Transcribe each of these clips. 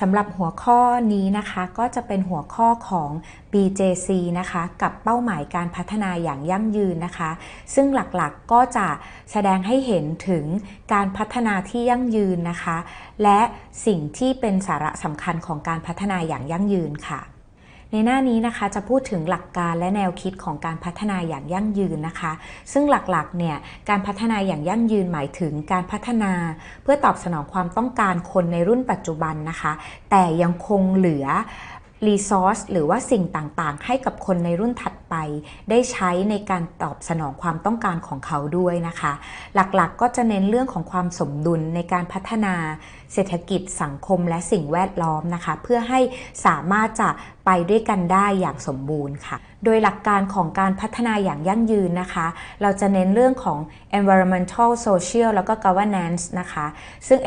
สำหรับหัวข้อนี้นะคะก็จะเป็นหัวข้อของ BJC นะคะกับเป้าหมายการพัฒนาอย่างยั่งยืนนะคะ ซึ่งหลักๆก็จะแสดงให้เห็นถึงการพัฒนาที่ยั่งยืนนะคะ และสิ่งที่เป็นสาระสำคัญของการพัฒนาอย่างยั่งยืนค่ะ ในหน้านี้นะคะจะพูดถึงหลักการและแนวคิดของการพัฒนาอย่างยั่งยืนนะคะ ซึ่งหลักๆเนี่ยการพัฒนาอย่างยั่งยืนหมายถึงการพัฒนา เพื่อตอบสนองความต้องการคนในรุ่นปัจจุบันนะคะ แต่ยังคงเหลือรีซอสหรือว่าสิ่งต่างๆ ให้กับคนในรุ่นถัดไป ได้ใช้ในการตอบสนองความต้องการของเขาด้วยนะคะ หลักๆก็จะเน้นเรื่องของความสมดุลในการพัฒนาเศรษฐกิจสังคมและสิ่งแวดล้อมนะคะ เพื่อให้สามารถจะไปด้วยกันได้อย่างสมบูรณ์ค่ะ โดยหลักการของการพัฒนาอย่างยั่งยืนนะคะ เราจะเน้นเรื่องของ environmental social แล้วก็ governance นะคะ ซึ่ง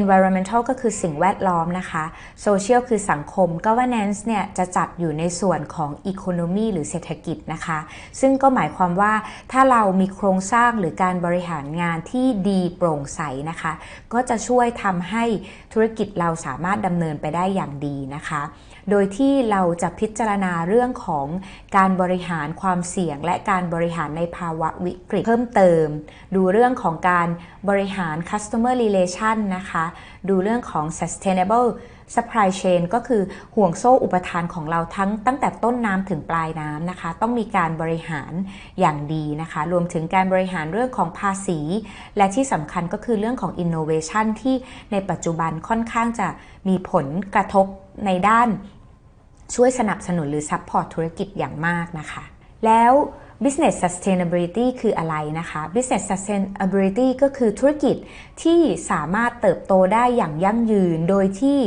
environmental ก็คือสิ่งแวดล้อมนะคะ social คือสังคม governance เนี่ยจะจัดอยู่ในส่วนของ economy หรือเศรษฐกิจนะคะ ซึ่งก็หมายความว่าถ้าเรามีโครงสร้างหรือการบริหารงานที่ดีโปร่งใสนะคะ ก็จะช่วยทำให้ธุรกิจเราสามารถดำเนินไปได้อย่างดีนะคะ โดยที่เราจะพิจารณาเรื่องของการบริหารความเสี่ยง และการบริหารในภาวะวิกฤตเพิ่มเติม ดูเรื่องของการบริหาร customer relation นะคะ ดูเรื่องของ sustainable supply chain ก็คือห่วงโซ่อุปทานของเราทั้งตั้งแต่ต้นน้ำถึงปลายน้ำนะคะ ต้องมีการบริหารอย่างดีนะคะ รวมถึงการบริหารเรื่องของภาษี และที่สำคัญก็คือเรื่องของ innovation ที่ในปัจจุบันค่อนข้างจะมีผลกระทบในด้านช่วยสนับสนุนหรือ support ธุรกิจอย่างมากนะคะ แล้ว business sustainability คืออะไรนะคะ business sustainability ก็คือธุรกิจที่สามารถเติบโตได้อย่างยั่งยืน โดยที่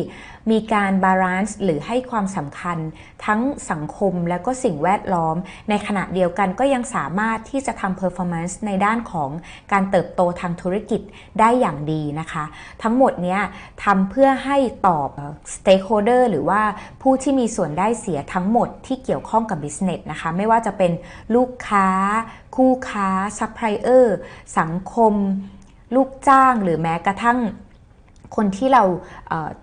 มีการบาลานซ์หรือให้ความสำคัญ ทั้งสังคมและก็สิ่งแวดล้อม ในขณะเดียวกันก็ยังสามารถที่จะทำ performance ในด้านของการเติบโตทางธุรกิจได้อย่างดีนะคะ ทั้งหมดเนี้ยทำเพื่อให้ตอบ stakeholder หรือว่าผู้ที่มีส่วนได้เสียทั้งหมดที่เกี่ยวข้องกับ business นะคะไม่ว่าจะเป็นลูกค้า คู่ค้า supplier สังคม ลูกจ้างหรือแม้กระทั่ง คนที่เรา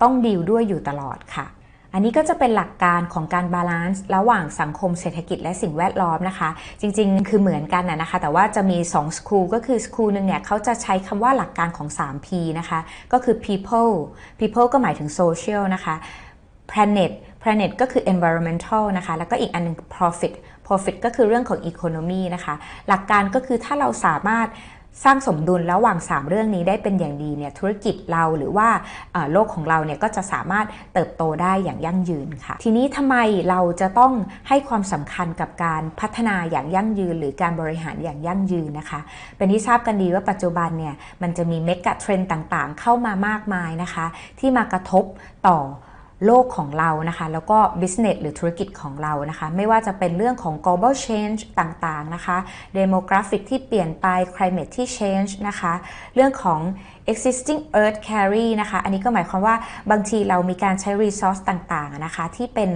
ต้องดีลด้วยอยู่ตลอดค่ะ อันนี้ก็จะเป็นหลักการของการบาลานซ์ระหว่างสังคมเศรษฐกิจและสิ่งแวดล้อมนะคะ จริงๆ คือเหมือนกันนะคะ แต่ว่าจะมี2 school ก็คือ school หนึ่งเนี่ยเขาจะใช้คำว่าหลักการของ 3P นะคะ ก็คือ people people ก็หมายถึง social นะคะ planet planet ก็คือ environmental นะคะ แล้วก็อีกอันนึง profit profit ก็คือเรื่องของ economy นะคะ หลักการก็คือถ้าเราสามารถ สร้างสมดุลระหว่าง 3 เรื่องนี้ได้เป็นอย่างดีเนี่ยธุรกิจเราหรือว่าโลกของเราเนี่ยก็จะสามารถเติบโตได้อย่างยั่งยืนค่ะ ทีนี้ทำไมเราจะต้องให้ความสำคัญกับการพัฒนาอย่างยั่งยืน หรือการบริหารอย่างยั่งยืนนะคะ เป็นที่ทราบกันดีว่าปัจจุบันเนี่ยมันจะมีเมกะเทรนด์ต่างๆ เข้ามามากมายนะคะ ที่มากระทบต่อ โลกของเรานะคะ แล้วก็ business หรือธุรกิจของเรานะคะ ไม่ว่าจะเป็นเรื่องของ global change ต่างๆนะคะ demographic ที่เปลี่ยนไป climate ที่ change นะคะ เรื่องของ existing earth carry นะคะ อันนี้ก็หมายความว่าบางทีเรามีการใช้ resource ต่างๆนะคะที่เป็น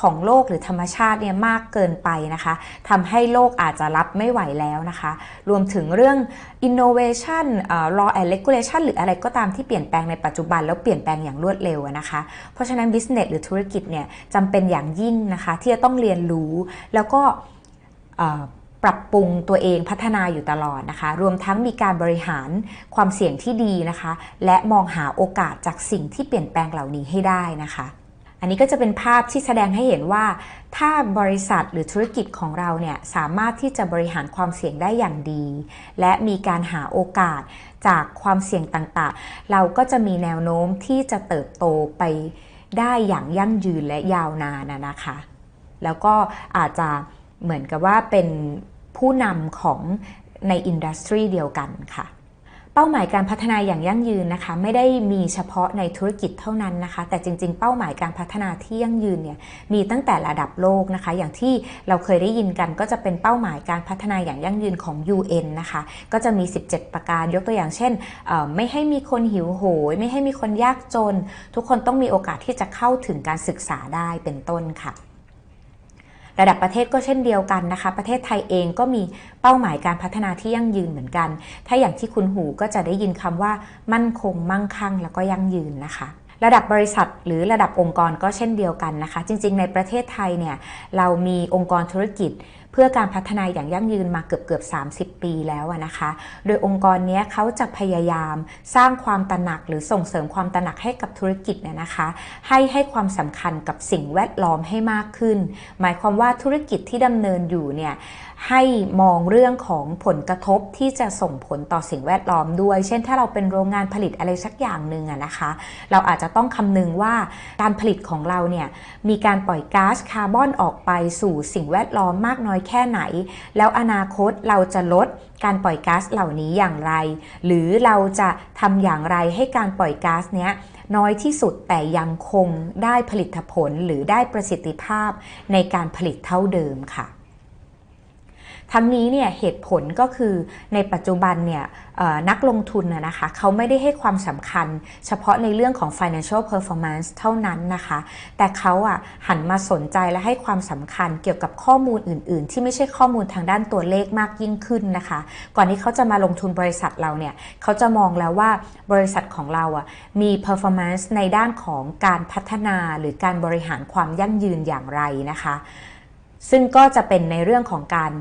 ของโลกหรือธรรมชาติเนี่ยมากเกินไปนะคะทำให้โลกอาจจะรับไม่ไหวแล้วนะคะ รวมถึงเรื่อง innovation law and regulation หรืออะไรก็ตามที่เปลี่ยนแปลงในปัจจุบันแล้วเปลี่ยนแปลงอย่างรวดเร็วนะคะ เพราะฉะนั้น business หรือธุรกิจเนี่ยจำเป็นอย่างยิ่งนะคะที่จะต้องเรียนรู้แล้วก็ ปรับปรุงตัวเองพัฒนาอยู่ตลอดนะคะ รวมทั้งมีการบริหารความเสี่ยงที่ดีนะคะ และมองหาโอกาสจากสิ่งที่เปลี่ยนแปลงเหล่านี้ให้ได้นะคะ อันนี้ก็จะเป็นภาพที่แสดงให้เห็นว่า ถ้าบริษัทหรือธุรกิจของเราเนี่ยสามารถที่จะบริหารความเสี่ยงได้อย่างดี และมีการหาโอกาสจากความเสี่ยงต่างๆ เราก็จะมีแนวโน้มที่จะเติบโตไปได้อย่างยั่งยืนและยาวนานนะคะ แล้วก็อาจจะเหมือนกับว่าเป็น ผู้นำของในอินดัสทรีเดียวกันค่ะเป้าหมายการพัฒนาอย่างยั่งยืนนะคะไม่ได้มีเฉพาะในธุรกิจเท่านั้นนะคะ แต่จริง ๆ เป้าหมายการพัฒนาที่ยั่งยืนเนี่ยมีตั้งแต่ระดับโลกนะคะ อย่างที่เราเคยได้ยินกันก็จะเป็นเป้าหมายการพัฒนาอย่างยั่งยืนของ UN นะคะ ก็จะมี 17 ประการยกตัวอย่างเช่น ไม่ให้มีคนหิวโหย ไม่ให้มีคนยากจน ทุกคนต้องมีโอกาสที่จะเข้าถึงการศึกษาได้เป็นต้นค่ะ ระดับประเทศก็เช่นเดียวกันนะคะ ประเทศไทยเองก็มีเป้าหมายการพัฒนาที่ยั่งยืนเหมือนกัน ถ้าอย่างที่คุณหูก็จะได้ยินคำว่า มั่นคง มั่งคั่ง แล้วก็ยั่งยืนนะคะระดับบริษัทหรือระดับองค์กรก็เช่นเดียวกันนะคะ จริง ๆ ในประเทศไทยเนี่ยเรามีองค์กรธุรกิจ เพื่อการพัฒนาอย่างยั่งยืนมาเกือบเกือบ30 ปีแล้วนะคะ โดยองค์กรนี้เขาจะพยายามสร้างความตระหนักหรือส่งเสริมความตระหนักให้กับธุรกิจเนี่ยนะคะ ให้ให้ความสำคัญกับสิ่งแวดล้อมให้มากขึ้น หมายความว่าธุรกิจที่ดำเนินอยู่เนี่ยให้มองเรื่องของผลกระทบที่จะส่งผลต่อสิ่งแวดล้อมด้วย เช่น ถ้าเราเป็นโรงงานผลิตอะไรสักอย่างหนึ่งอะนะคะ เราอาจจะต้องคำนึงว่าการผลิตของเราเนี่ยมีการปล่อยก๊าซคาร์บอนออกไปสู่สิ่งแวดล้อมมากน้อยแค่ไหน แล้วอนาคตเราจะลดการปล่อยก๊าซเหล่านี้อย่างไร หรือเราจะทำอย่างไรให้การปล่อยก๊าซเนี้ยน้อยที่สุดแต่ยังคงได้ผลิตผลหรือได้ประสิทธิภาพในการผลิตเท่าเดิมค่ะ ทั้งนี้เนี่ยเหตุผลก็คือในปัจจุบันเนี่ยนักลงทุนนะคะเขาไม่ได้ให้ความสำคัญ เฉพาะในเรื่องของ financial performance เท่านั้นนะคะ แต่เขาอะหันมาสนใจและให้ความสำคัญเกี่ยวกับข้อมูลอื่น ๆ ที่ไม่ใช่ข้อมูลทางด้านตัวเลขมากยิ่งขึ้นนะคะ ก่อนที่เขาจะมาลงทุนบริษัทเราเนี่ยเขาจะมองแล้วว่าบริษัทของเราอะมี performance ในด้านของการพัฒนาหรือการบริหารความยั่งยืนอย่างไรนะคะ ซึ่งก็จะเป็นในเรื่องของการ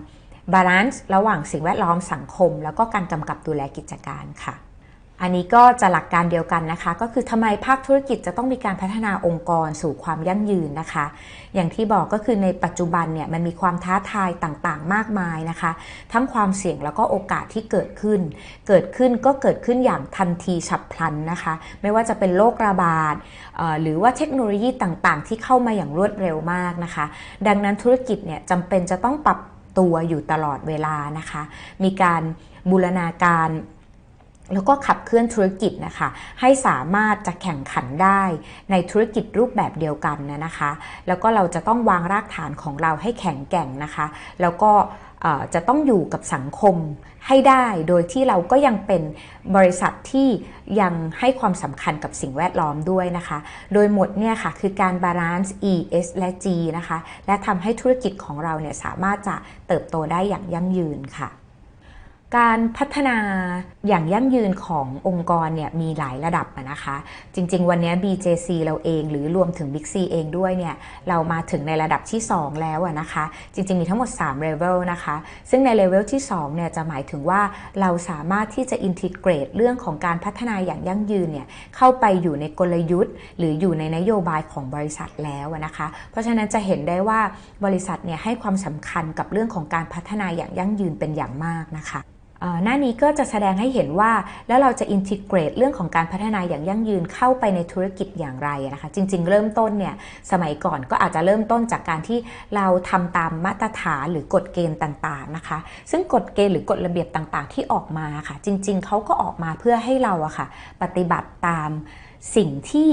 บาลานซ์ระหว่างสิ่งแวดล้อมสังคม แล้วก็การกำกับดูแลกิจการค่ะ อันนี้ก็จะหลักการเดียวกันนะคะ ก็คือทำไมภาคธุรกิจจะต้องมีการพัฒนาองค์กรสู่ความยั่งยืนนะคะ อย่างที่บอกก็คือในปัจจุบันเนี่ยมันมีความท้าทายต่างๆ มากมายนะคะ ทั้งความเสี่ยงแล้วก็โอกาสที่เกิดขึ้น เกิดขึ้นก็เกิดขึ้นอย่างทันทีฉับพลันนะคะ ไม่ว่าจะเป็นโรคระบาดหรือว่าเทคโนโลยีต่างๆ ที่เข้ามาอย่างรวดเร็วมากนะคะ ดังนั้นธุรกิจเนี่ยจำเป็นจะต้องปรับ ตัวอยู่ตลอดเวลานะคะ มีการบูรณาการแล้วก็ขับเคลื่อนธุรกิจนะคะ ให้สามารถจะแข่งขันได้ในธุรกิจรูปแบบเดียวกันนะคะ แล้วก็เราจะต้องวางรากฐานของเราให้แข็งแกร่งนะคะ แล้วก็ จะต้องอยู่กับสังคมให้ได้โดยที่เราก็ยังเป็นบริษัทที่ยังให้ความสำคัญกับสิ่งแวดล้อมด้วยนะคะ โดยหมดเนี่ยค่ะคือการบาลานซ์ E S และ G นะคะ และทำให้ธุรกิจของเราเนี่ยสามารถจะเติบโตได้อย่างยั่งยืนค่ะ การพัฒนาอย่างยั่งยืนขององค์กรเนี่ยมีหลายระดับนะคะ จริง ๆ วันนี้ BJC เราเองหรือรวมถึง Big C เองด้วยเนี่ยเรามาถึงในระดับที่ 2 แล้วนะคะ จริง ๆ มีทั้งหมด 3 level นะคะ ซึ่งใน level ที่2เนี่ยจะหมายถึงว่าเราสามารถที่จะ integrate เรื่องของการพัฒนาอย่างยั่งยืนเนี่ยเข้าไปอยู่ในกลยุทธ์ หรืออยู่ในนโยบายของบริษัทแล้วนะคะ เพราะฉะนั้นจะเห็นได้ว่าบริษัทเนี่ยให้ความสำคัญกับเรื่องของการพัฒนาอย่างยั่งยืนเป็นอย่างมากนะคะ หน้านี้ก็จะแสดงให้เห็นว่าแล้วเราจะอินทิเกรตเรื่องของการพัฒนาอย่างยั่งยืนเข้าไปในธุรกิจอย่างไรนะคะจริง ๆ เริ่มต้นเนี่ยสมัยก่อนก็อาจจะเริ่มต้นจากการที่เราทำตามมาตรฐานหรือกฎเกณฑ์ต่างๆนะคะ ซึ่งกฎเกณฑ์หรือกฎระเบียบต่างๆ ที่ออกมาค่ะ จริง ๆเขาก็ออกมาเพื่อให้เราอะค่ะ ปฏิบัติตามสิ่งที่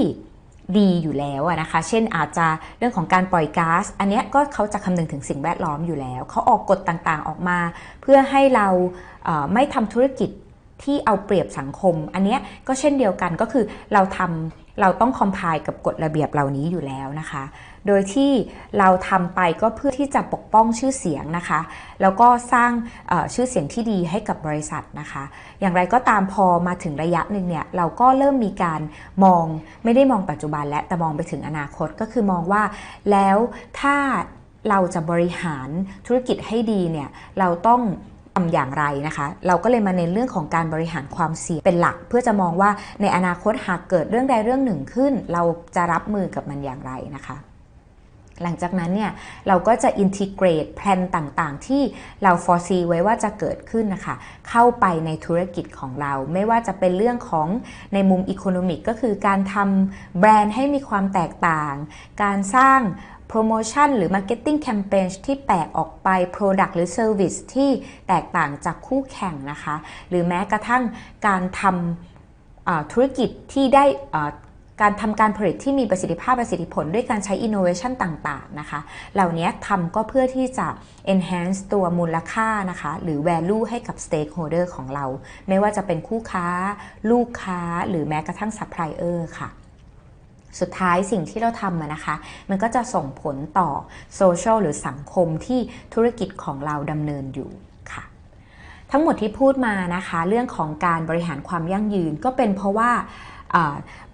ดีอยู่แล้วนะคะ เช่นอาจจะเรื่องของการปล่อยก๊าซ อันนี้ก็เขาจะคำนึงถึงสิ่งแวดล้อมอยู่แล้ว เขาออกกฎต่างๆออกมา เพื่อให้เราไม่ทำธุรกิจที่เอาเปรียบสังคม อันนี้ก็เช่นเดียวกันก็คือเราทำ เราต้องคอมพายกับกฎระเบียบเหล่านี้อยู่แล้วนะคะ โดยที่เราทำไปก็เพื่อที่จะปกป้องชื่อเสียงนะคะ แล้วก็สร้างชื่อเสียงที่ดีให้กับบริษัทนะคะ อย่างไรก็ตามพอมาถึงระยะหนึ่งเนี่ยเราก็เริ่มมีการมองไม่ได้มองปัจจุบันและแต่มองไปถึงอนาคตก็คือมองว่าแล้วถ้าเราจะบริหารธุรกิจให้ดีเนี่ยเราต้อง ทำอย่างไรนะคะ เราก็เลยมาเน้นเรื่องของการบริหารความเสี่ยงเป็นหลัก เพื่อจะมองว่าในอนาคตหากเกิดเรื่องใดเรื่องหนึ่งขึ้น เราจะรับมือกับมันอย่างไรนะคะ หลังจากนั้นเนี่ยเราก็จะอินทิเกรตแพลนต่างๆ ที่เราฟอร์ซีไว้ว่าจะเกิดขึ้นนะคะ เข้าไปในธุรกิจของเรา ไม่ว่าจะเป็นเรื่องของในมุมอีโคโนมิกก็คือการทำแบรนด์ให้มีความแตกต่าง การสร้าง โปรโมชั่นหรือ Marketing Campaign ที่แตกออกไป Product หรือ Service ที่แตกต่างจากคู่แข่งนะคะ หรือแม้กระทั่งการทำธุรกิจที่ได้การทำการผลิตที่มีประสิทธิภาพประสิทธิผลด้วยการใช้ innovation ต่างๆ นะคะ เหล่านี้ทำก็เพื่อที่จะ enhance ตัวมูลค่านะคะ หรือ value ให้กับ stakeholder ของเรา ไม่ว่าจะเป็นคู่ค้า ลูกค้า หรือแม้กระทั่ง supplier ค่ะ สุดท้ายสิ่งที่เราทำนะคะ มันก็จะส่งผลต่อโซเชียลหรือสังคมที่ธุรกิจของเราดำเนินอยู่ค่ะ ทั้งหมดที่พูดมานะคะ เรื่องของการบริหารความยั่งยืนก็เป็นเพราะว่า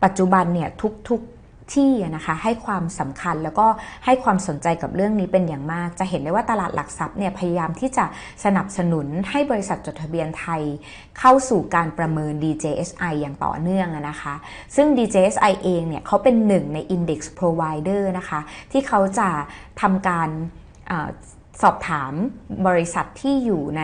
ปัจจุบันเนี่ยทุกๆ ที่นะคะให้ความสำคัญแล้วก็ให้ความสนใจกับเรื่องนี้เป็นอย่างมาก จะเห็นได้ว่าตลาดหลักทรัพย์เนี่ยพยายามที่จะสนับสนุนให้บริษัทจดทะเบียนไทย เข้าสู่การประเมิน DJSI อย่างต่อเนื่องนะคะ ซึ่ง DJSI เองเนี่ยเขาเป็นหนึ่งใน Index Provider นะคะ ที่เขาจะทำการสอบถามบริษัทที่อยู่ใน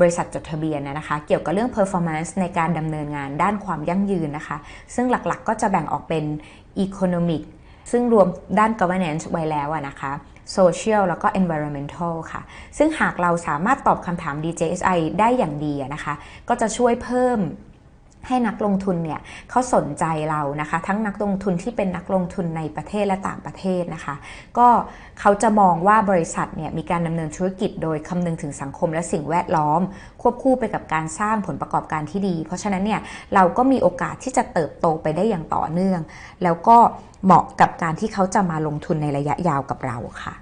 บริษัทจดทะเบียนนะนะคะ เกี่ยวกับเรื่อง performance ในการดำเนินงานด้านความยั่งยืนนะคะ ซึ่งหลักๆก็จะแบ่งออกเป็น economic ซึ่งรวมด้าน governance ไว้แล้วอะนะคะ social แล้วก็ environmental ค่ะ ซึ่งหากเราสามารถตอบคำถาม DJSI ได้อย่างดีนะคะ ก็จะช่วยเพิ่ม ให้นักลงทุนเนี่ยเขาสนใจเรานะคะ ทั้งนักลงทุนที่เป็นนักลงทุนในประเทศและต่างประเทศนะคะ ก็เขาจะมองว่าบริษัทเนี่ยมีการดำเนินธุรกิจโดยคำนึงถึงสังคมและสิ่งแวดล้อม ควบคู่ไปกับการสร้างผลประกอบการที่ดี เพราะฉะนั้นเนี่ยเราก็มีโอกาสที่จะเติบโตไปได้อย่างต่อเนื่อง แล้วก็เหมาะกับการที่เขาจะมาลงทุนในระยะยาวกับเราค่ะ